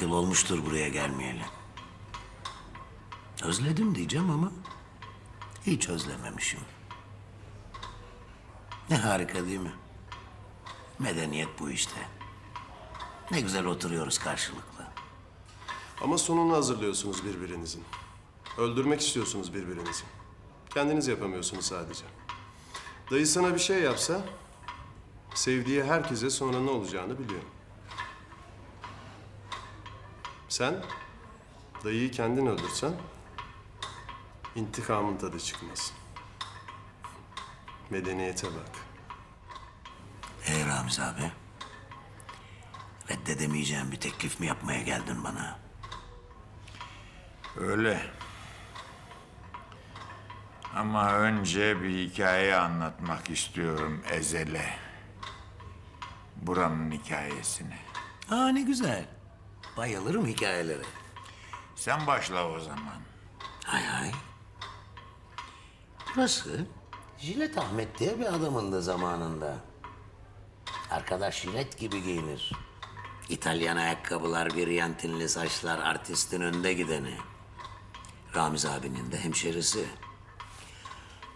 40 yıl olmuştur buraya gelmeyeli. Özledim diyeceğim ama hiç özlememişim. Ne harika değil mi? Medeniyet bu işte. Ne güzel oturuyoruz karşılıklı. Ama sonunu hazırlıyorsunuz birbirinizin. Öldürmek istiyorsunuz birbirinizi. Kendiniz yapamıyorsunuz sadece. Dayı sana bir şey yapsa, sevdiği herkese sonra ne olacağını biliyor. Sen, dayıyı kendin öldürsen, intikamın tadı çıkmaz. Medeniyete bak. Ee Ramiz abi? Reddedemeyeceğim bir teklif mi yapmaya geldin bana? Öyle. Ama önce bir hikaye anlatmak istiyorum Ezel'e. Buranın hikayesini. Aa ne güzel. Bayılırım hikayelere. Sen başla o zaman. Hay hay. Burası Jilet Ahmet diye bir adamındı zamanında. Arkadaş jilet gibi giyinir. İtalyan ayakkabılar, viryantinli saçlar, artistin önde gideni. Ramiz abinin de hemşerisi.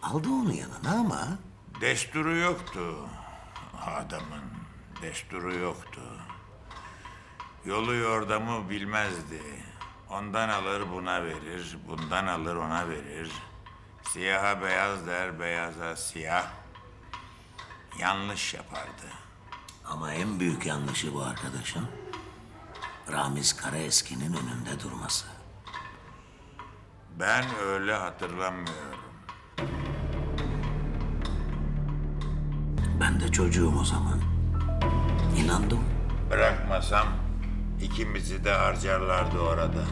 Aldı onu yanına ama Desturu yoktu adamın. Desturu yoktu. Yolu yordamı bilmezdi. Ondan alır buna verir, bundan alır ona verir. Siyaha beyaz der, beyaza siyah. Yanlış yapardı. ama en büyük yanlışı bu arkadaşın Ramiz Karaeski'nin önünde durması. Ben öyle hatırlamıyorum. Ben de çocuğum o zaman. İnandım. Bırakmasam ikimizi de harcarlardı orada.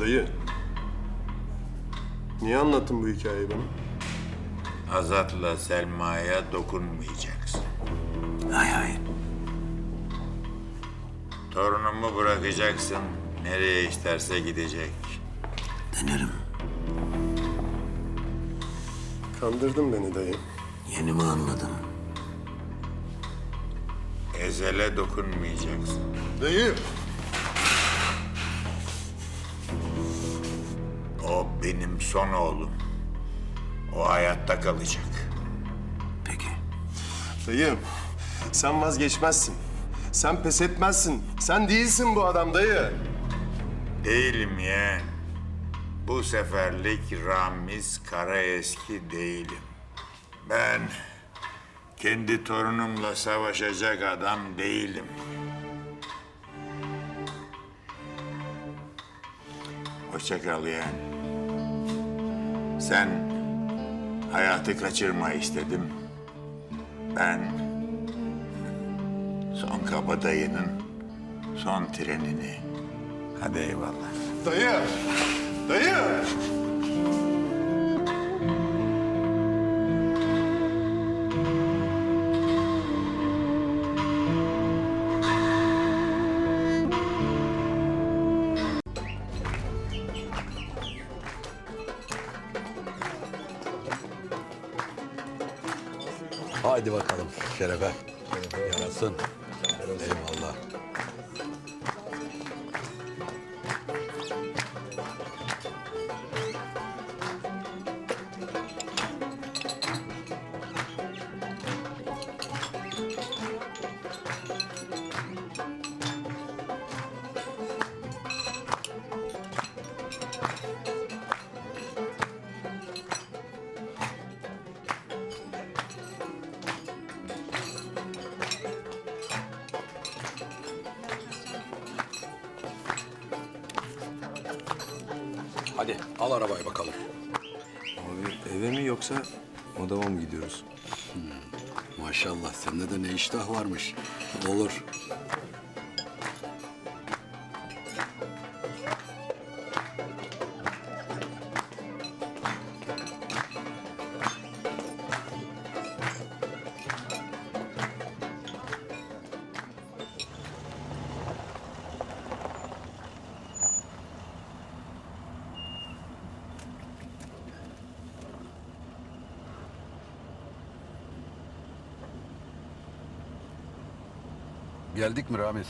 Dayı, niye anlattın bu hikayeyi bana? Azat'la Selma'ya dokunmayacaksın. Hay hay. Torunumu bırakacaksın. Nereye isterse gidecek. Denerim. Kandırdın beni dayı. Yeni mi anladım? Ezel'e dokunmayacaksın. Dayı! O benim son oğlum. O hayatta kalacak. Peki. Dayı, sen vazgeçmezsin. Sen pes etmezsin. Sen değilsin bu adam dayı. Değilim yeğen. Bu seferlik Ramiz Karaeski değilim. Ben kendi torunumla savaşacak adam değilim. Hoşça kal yeğen. Sen hayatı kaçırma istedim. Ben son kabadayının son trenini. Hadi eyvallah. Dayı! Dayı! Al arabayı bakalım. Abi eve mi yoksa odama mı gidiyoruz? Maşallah sende de ne iştah varmış. Olur. Geldik mi Ramiz?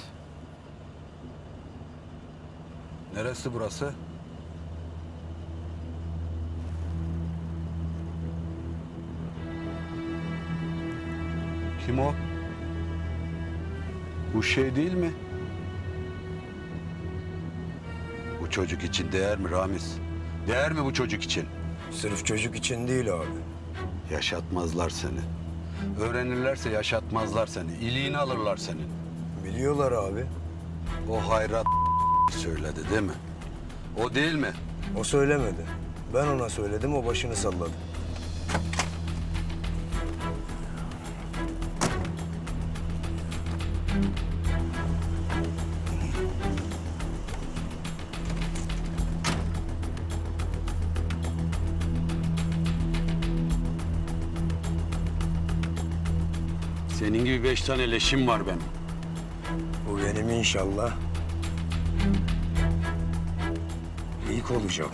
Neresi burası? Kim o? Bu şey değil mi? Bu çocuk için değer mi Ramiz? Değer mi bu çocuk için? Sırf çocuk için değil abi. Yaşatmazlar seni. Öğrenirlerse yaşatmazlar seni. İliğini alırlar senin. Biliyorlar abi. O hayrat söyledi değil mi? O değil mi? O söylemedi. Ben ona söyledim, o başını salladı. Senin gibi beş tane leşim var benim. İnşallah. İlk olacak.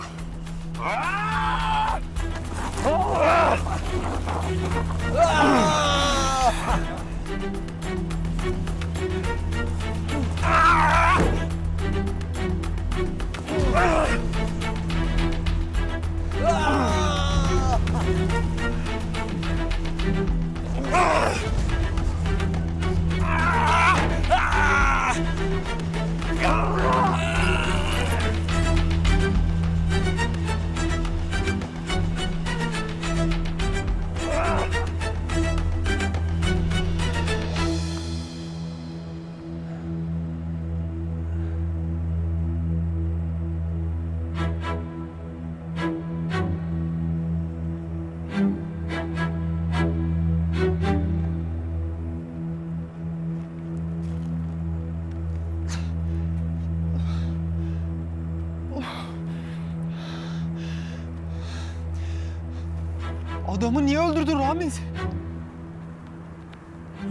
Adamı niye öldürdün Ramiz?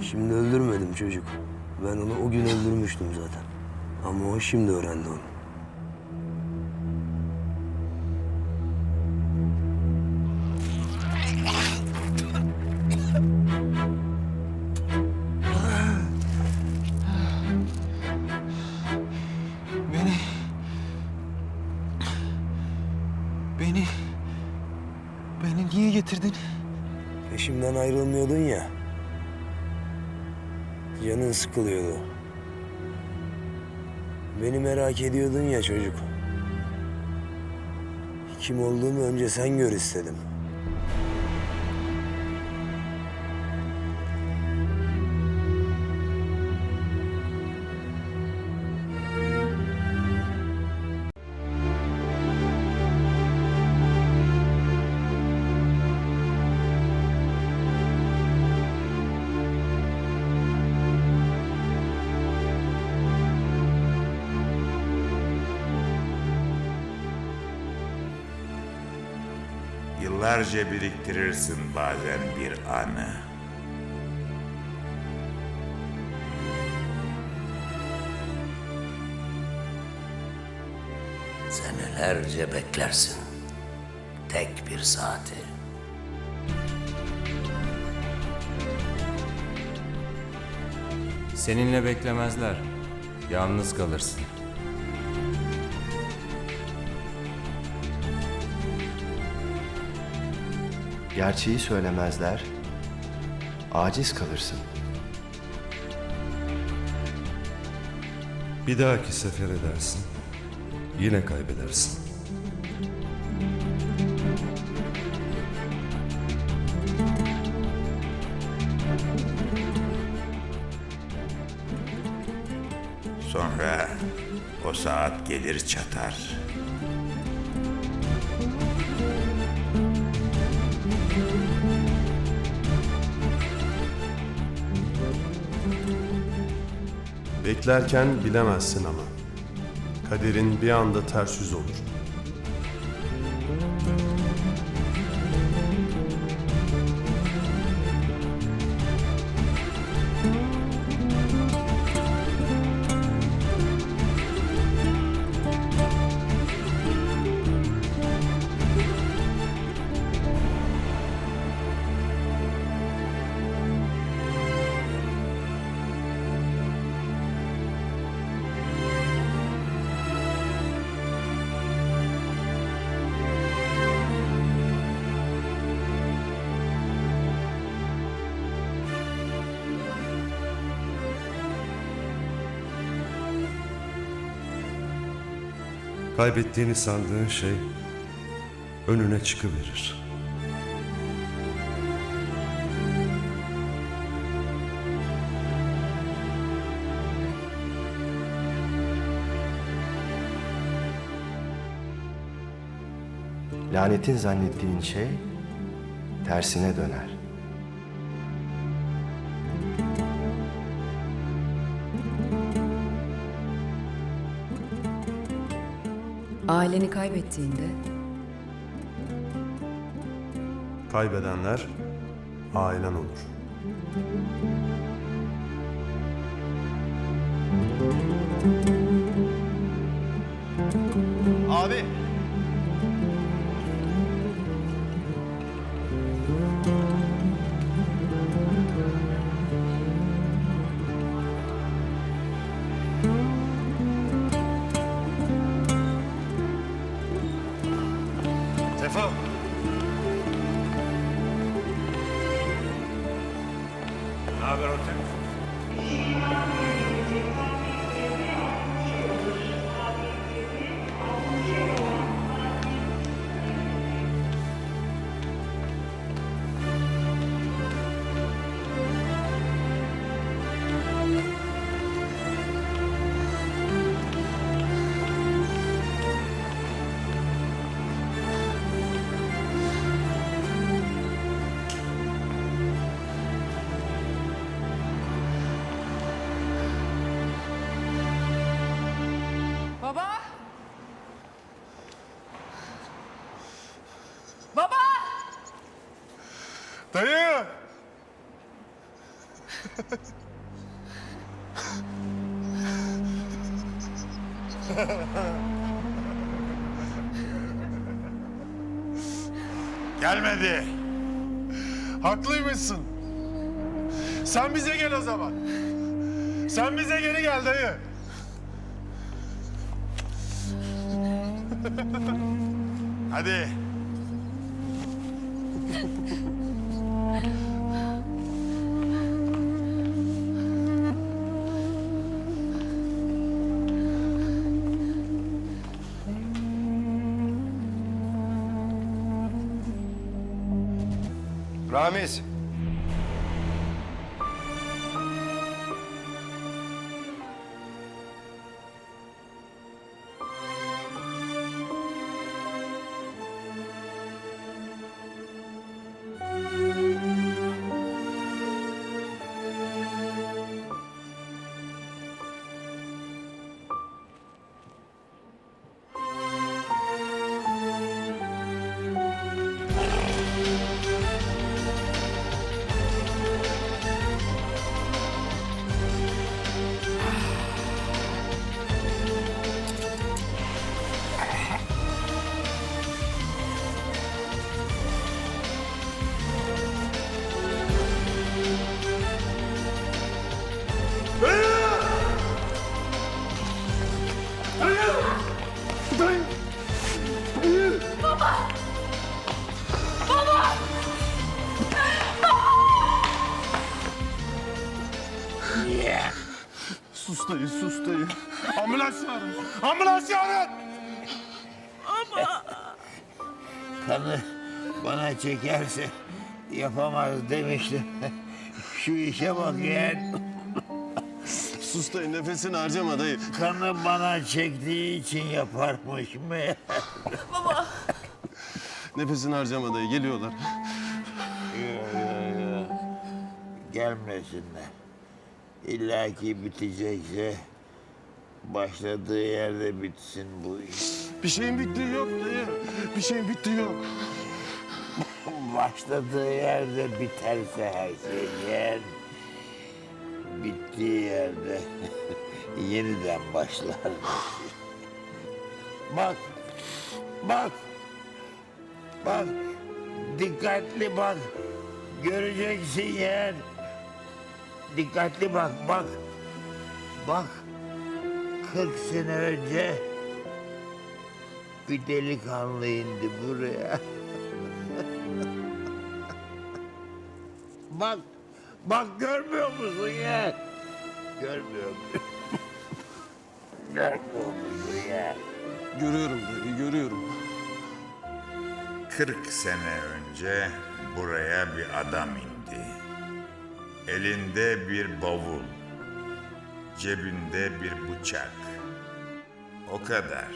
Şimdi öldürmedim çocuk. Ben onu o gün öldürmüştüm zaten. Ama o şimdi öğrendi onu. Getirdin? Peşimden ayrılmıyordun ya. Canın sıkılıyordu. Beni merak ediyordun ya çocuk. Kim olduğumu önce sen gör istedim. Yıllarca biriktirirsin bazen bir anı. Senelerce beklersin. Tek bir saati. Seninle beklemezler. Yalnız kalırsın. Gerçeği söylemezler. Aciz kalırsın. Bir dahaki sefer edersin. Yine kaybedersin. Sonra o saat gelir çatar. Beklerken bilemezsin ama. Kaderin bir anda ters yüz olur. Kaybettiğini sandığın şey önüne çıkıverir. Lanetin zannettiğin şey tersine döner. Aileni kaybettiğinde Kaybedenler ailen olur. Abi. Dayı! Gelmedi. Haklıymışsın. Sen bize gel o zaman. Sen bize geri gel dayı. Hadi. Ramiz. Sus dayı, sus dayı. Ambulans çağırın. Ambulans çağırın. Kanı bana çekerse yapamaz demiştim. Şu işe bak yeğen. Sus dayı, nefesini harcama dayı. Kanı bana çektiği için yaparmış mı? Nefesini harcama dayı, geliyorlar. Gelmesinler. İlla ki bitecekse başladığı yerde bitsin bu iş. Bir şeyin bittiği yok dayı. Bir şeyin bittiği yok. Başladığı yerde biterse her şey yer. Bittiği yerde yeniden başlar. Bak, bak, bak, dikkatli bak. Göreceksin yer. Dikkatli bak, bak. Bak, 40 sene önce bir delikanlı indi buraya. Bak, bak görmüyor musun ya? Görmüyor musun? görmüyor musun ya? Görüyorum dayı, görüyorum. 40 sene önce buraya bir adam indi. Elinde bir bavul, cebinde bir bıçak. O kadar.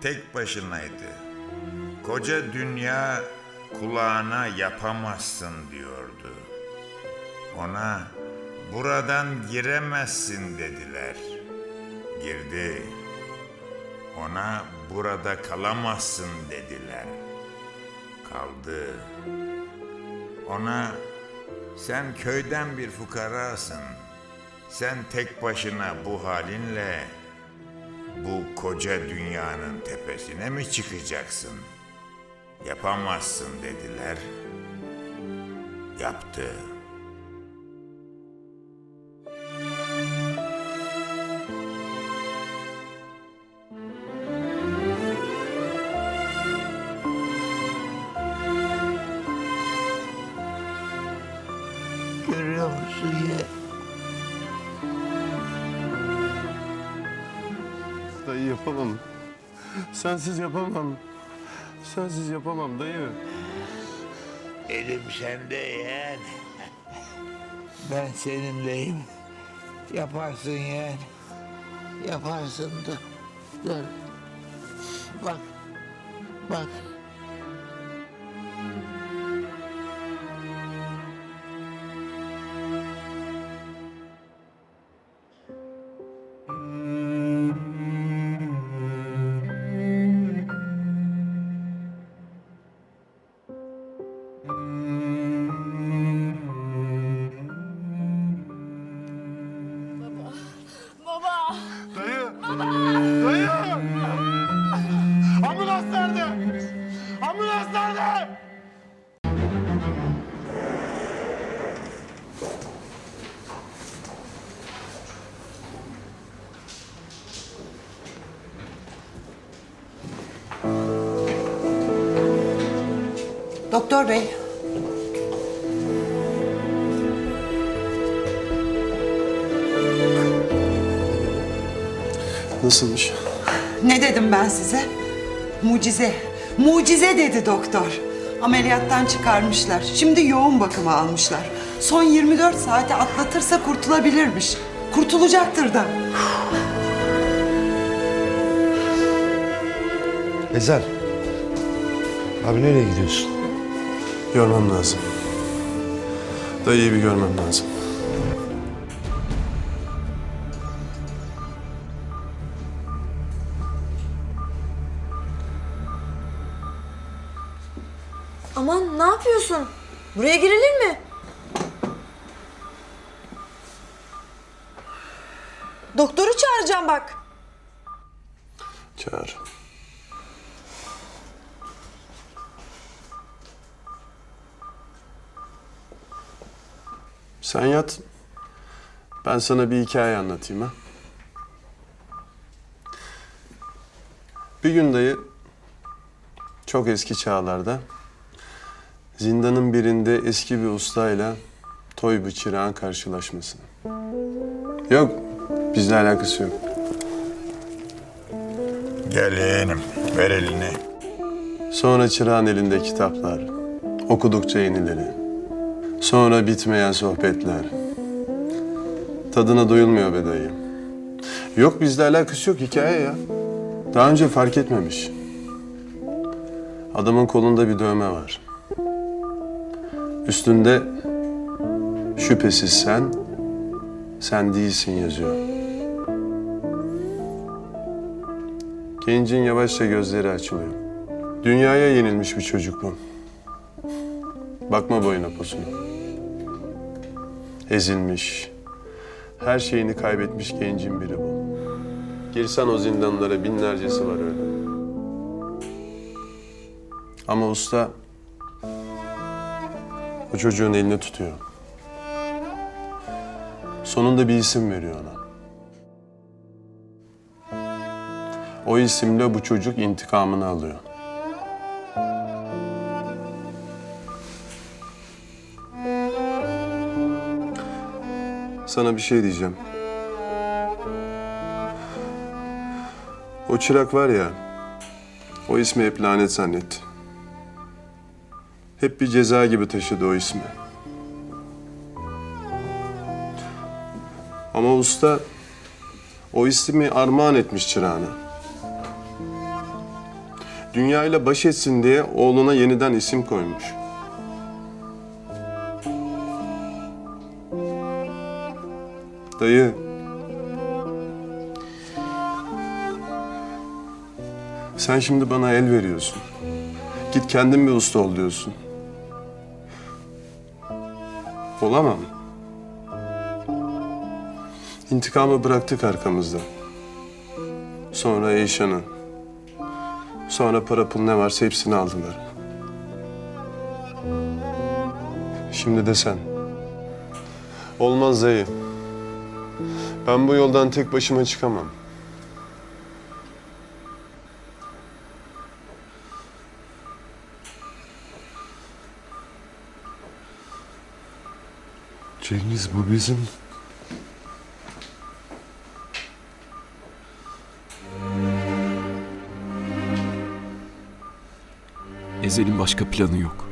Tek başınaydı. Koca dünya kulağına yapamazsın diyordu. Ona buradan giremezsin dediler. Girdi. Ona burada kalamazsın dediler. Kaldı. Ona sen köyden bir fukarasın. Sen tek başına bu halinle bu koca dünyanın tepesine mi çıkacaksın? Yapamazsın dediler. Yaptı. Dayı yapamam. Sensiz yapamam. Sensiz yapamam dayı. Elim sende yeğen. Ben seninleyim. Yaparsın yeğen. Yaparsın da. Dur. Bak. Bak. Doktor bey. Nasılmış? Ne dedim ben size? Mucize. Mucize dedi doktor. Ameliyattan çıkarmışlar. Şimdi yoğun bakıma almışlar. Son 24 saati atlatırsa kurtulabilirmiş. Kurtulacaktır da. Ezel. Abi nereye gidiyorsun? Görmem lazım. Dayıyı bir görmem lazım. Aman ne yapıyorsun? Buraya girilir mi? Doktoru çağıracağım bak. Çağır. Sen yat. Ben sana bir hikaye anlatayım ha. Bir gün dayı çok eski çağlarda zindanın birinde eski bir ustayla toy bir çırağın karşılaşmasını. Yok, bizle alakası yok. Gel yeğenim, ver elini. Sonra çırağın elinde kitaplar, okudukça yenileri. Sonra bitmeyen sohbetler. Tadına doyulmuyor be dayı. Yok bizle alakası yok hikaye ya. Daha önce fark etmemiş. Adamın kolunda bir dövme var. Üstünde şüphesiz sen, sen değilsin yazıyor. Gencin yavaşça gözleri açılıyor. Dünyaya yenilmiş bir çocuk bu. Bakma boyuna posuna. Ezilmiş, her şeyini kaybetmiş gencin biri bu. Girsen o zindanlara binlercesi var öyle. Ama usta o çocuğun elini tutuyor. Sonunda bir isim veriyor ona. O isimle bu çocuk intikamını alıyor. Sana bir şey diyeceğim. O çırak var ya, o ismi hep lanet zannetti. Hep bir ceza gibi taşıdı o ismi. Ama usta o ismi armağan etmiş çırağına. Dünyayla baş etsin diye oğluna yeniden isim koymuş. Dayı. Sen şimdi bana el veriyorsun. Git kendin bir usta ol diyorsun. Olamam. İntikamı bıraktık arkamızda. Sonra Eyşan'ı. Sonra para pul ne varsa hepsini aldılar. Şimdi de sen. Olmaz dayı. Ben bu yoldan tek başıma çıkamam. Cengiz bu bizim... Ezel'in başka planı yok.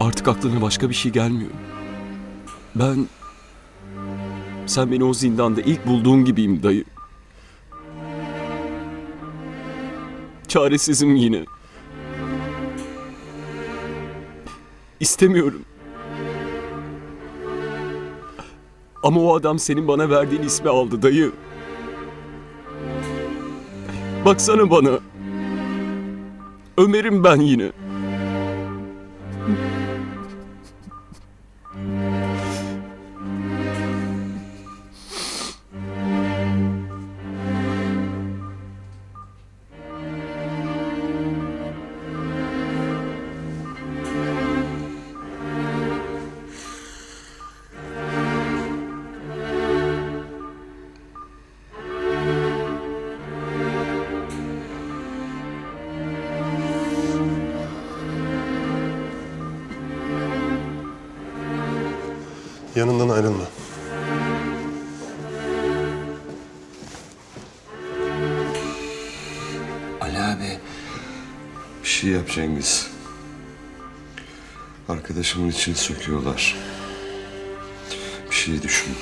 Artık aklına başka bir şey gelmiyor. Ben... Sen beni o zindanda ilk bulduğun gibiyim dayı. Çaresizim yine. İstemiyorum. Ama o adam senin bana verdiğin ismi aldı dayı. Baksana bana. Ömer'im ben yine. Şey yap Cengiz. Arkadaşımın için söküyorlar. Bir şey düşün.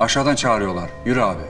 Aşağıdan çağırıyorlar. Yürü abi.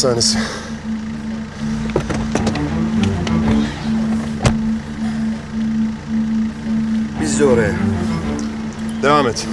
Hastanesi. Biz de oraya. Devam et.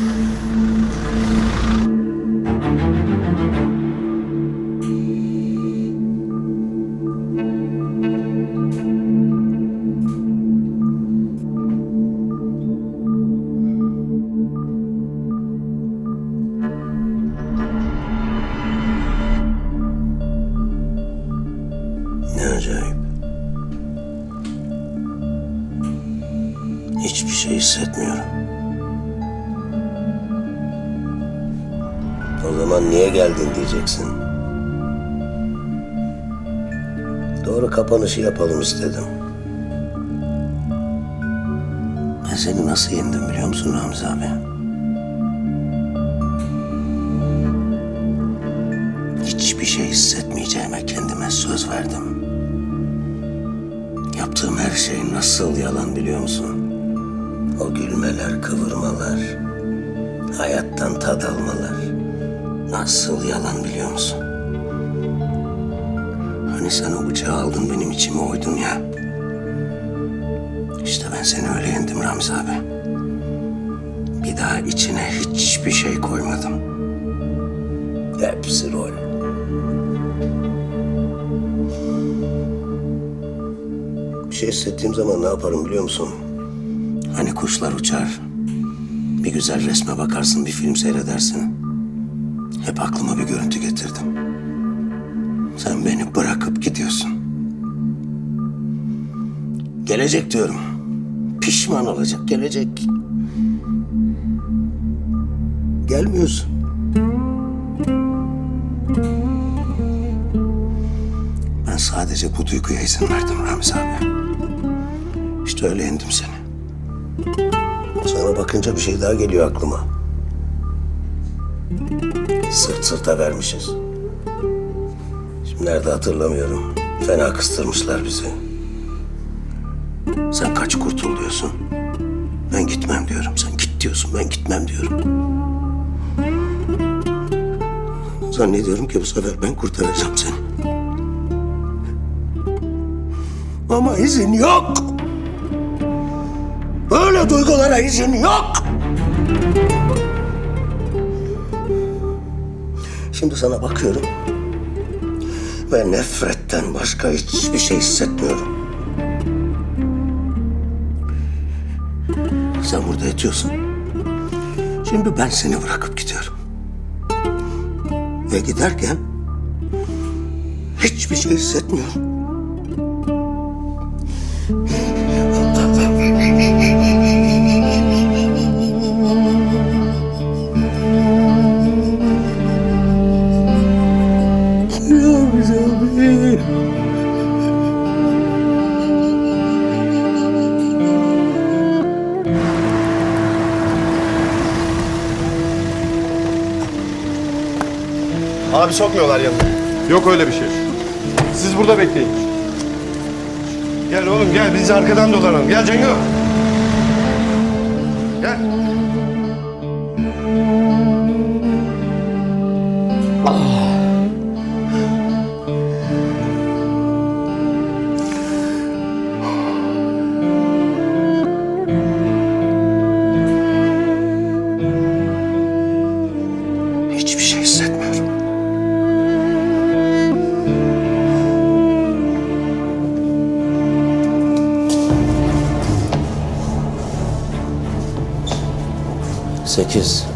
Doğru kapanışı yapalım istedim. Ben seni nasıl yendim biliyor musun Ramzi abi? Hiçbir şey hissetmeyeceğime kendime söz verdim. Yaptığım her şey nasıl yalan biliyor musun? O gülmeler, kıvırmalar, hayattan tad almalar. Nasıl yalan biliyor musun? Hani sen o bıçağı aldın benim içime oydun ya. İşte ben seni öyle yendim Ramiz abi. Bir daha içine hiçbir şey koymadım. Hepsi rol. Bir şey hissettiğim zaman ne yaparım biliyor musun? Hani kuşlar uçar. Bir güzel resme bakarsın, bir film seyredersin. Hep aklıma bir görüntü getirdim. Sen beni bırakıp gidiyorsun. Gelecek diyorum. Pişman olacak, gelecek. Gelmiyorsun. Ben sadece bu duyguya izin verdim Ramiz abi. İşte öyle yendim seni. Sana bakınca bir şey daha geliyor aklıma. Sırt sırta vermişiz. Nerede hatırlamıyorum. Fena kıstırmışlar bizi. Sen kaç kurtul diyorsun. Ben gitmem diyorum. Sen git diyorsun. Ben gitmem diyorum. Zannediyorum ki bu sefer ben kurtaracağım seni. Ama izin yok. Böyle duygulara izin yok. Şimdi sana bakıyorum. Ve nefretten başka hiçbir şey hissetmiyorum. Sen burada yatıyorsun. Şimdi ben seni bırakıp gidiyorum. Ve giderken hiçbir şey hissetmiyorum. Abi sokmuyorlar yanına. Yok öyle bir şey. Siz burada bekleyin. Gel oğlum gel biz arkadan dolanalım. Gel Cengo. Gel. 8